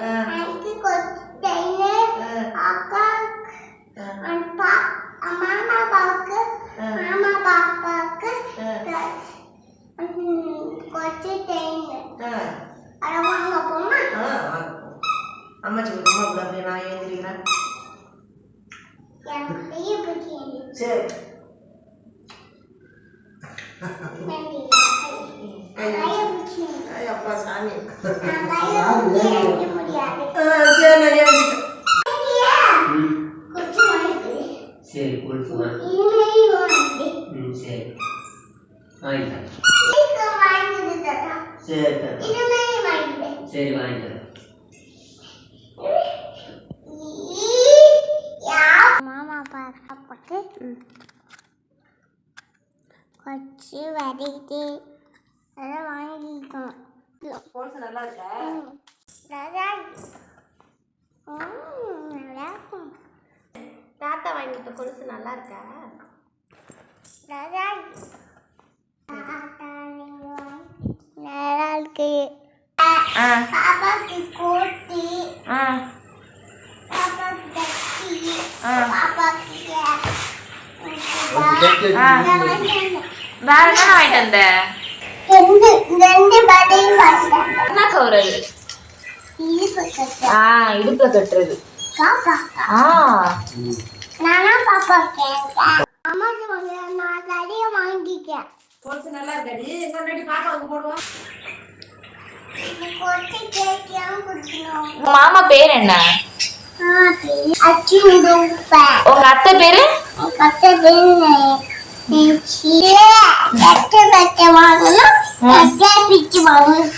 ஆ. மாமா பாப்பாக்கு ஆ. கொச்சைன்னு ஆ. அதை வாங்க போமா ஆ, வாங்க. அம்மாச்சி கொஞ்சமா கூட அப்படியே நான் ஏந்திரிக்கிறேன். சரி. கையை பிடிச்சி ஐய், அப்பா சாமி. சரி நான் வாங்கிட்டு சரி ம் சரி. சரி தாத்தா. சரி மாமா பாப்பாக்கு கொச்சு வரைக்குது அதை வாங்கிக்கணும். கொலுசு நல்லா இருக்கா? நல்லா இருக்கு. ம், நல்லா இருக்கும் தாத்தா வாங்கிட்ட கொலுசு நல்லா இருக்கா? நல்லா நல்லா இருக்கு. ஆ. பாப்பாக்கு கோட்டு. ஆ. பாப்பாக்கு கட்டி ஆ. பாப்பாக்கு ஆ வேற என்ன வாங்கிட்டு வந்த? என்ன கவர் அது இது பக்கத்து ஆ இடுப்புல கட்டுறது ஆ. மாமா பேர் என்ன? உங்க அத்தை பேரு? கத்த கட்ட கட்ட வாங்கணும் கட்ட பிச்சு வாங்கணும்